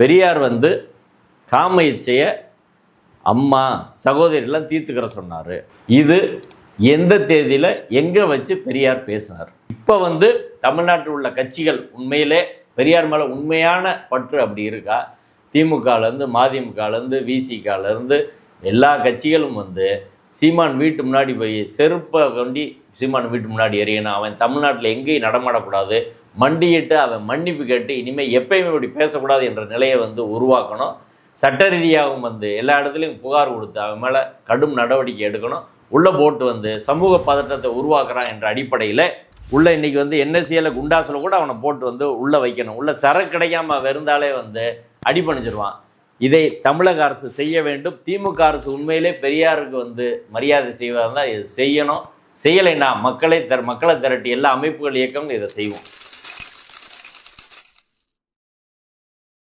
பெரியார் வந்து காம இச்சையை அம்மா சகோதரிலாம் தீர்த்துக்கிற சொன்னார். இது எந்த தேதியில் எங்கே வச்சு பெரியார் பேசினார்? இப்போ வந்து தமிழ்நாட்டில் உள்ள கட்சிகள் உண்மையிலே பெரியார் மேலே உண்மையான பற்று அப்படி இருக்கா? திமுகலேருந்து மதிமுகலேருந்து விசிகாலேருந்து எல்லா கட்சிகளும் வந்து சீமான் வீட்டு முன்னாடி போய் செருப்பை கொண்டி சீமான் வீட்டு முன்னாடி எறியணும். அவன் தமிழ்நாட்டில் எங்கேயும் நடமாடக்கூடாது. மண்டியிட்டு அவன் மன்னிப்பு கேட்டு இனிமேல் எப்பயுமே இப்படி பேசக்கூடாது என்ற நிலையை வந்து உருவாக்கணும். சட்ட ரீதியாகவும் வந்து எல்லா இடத்துலையும் புகார் கொடுத்து அவன் மேலே கடும் நடவடிக்கை எடுக்கணும். உள்ளே போட்டு வந்து சமூக பதட்டத்தை உருவாக்குறான் என்ற அடிப்படையில் உள்ள இன்னைக்கு வந்து என்எஸ்சியில் குண்டாஸில் கூட அவனை போட்டு வந்து உள்ளே வைக்கணும். உள்ள சரக்கு கிடைக்காம அவன் இருந்தாலே வந்து அடிப்பணிச்சிருவான் இதை தமிழக அரசு செய்ய வேண்டும். திமுக அரசு உண்மையிலே பெரியாருக்கு வந்து மரியாதை செய்வதாக இருந்தால் இதை செய்யணும். செய்யலைன்னா மக்களை தர மக்களை திரட்டி எல்லா அமைப்புகள் இயக்கம் இதை செய்வோம்.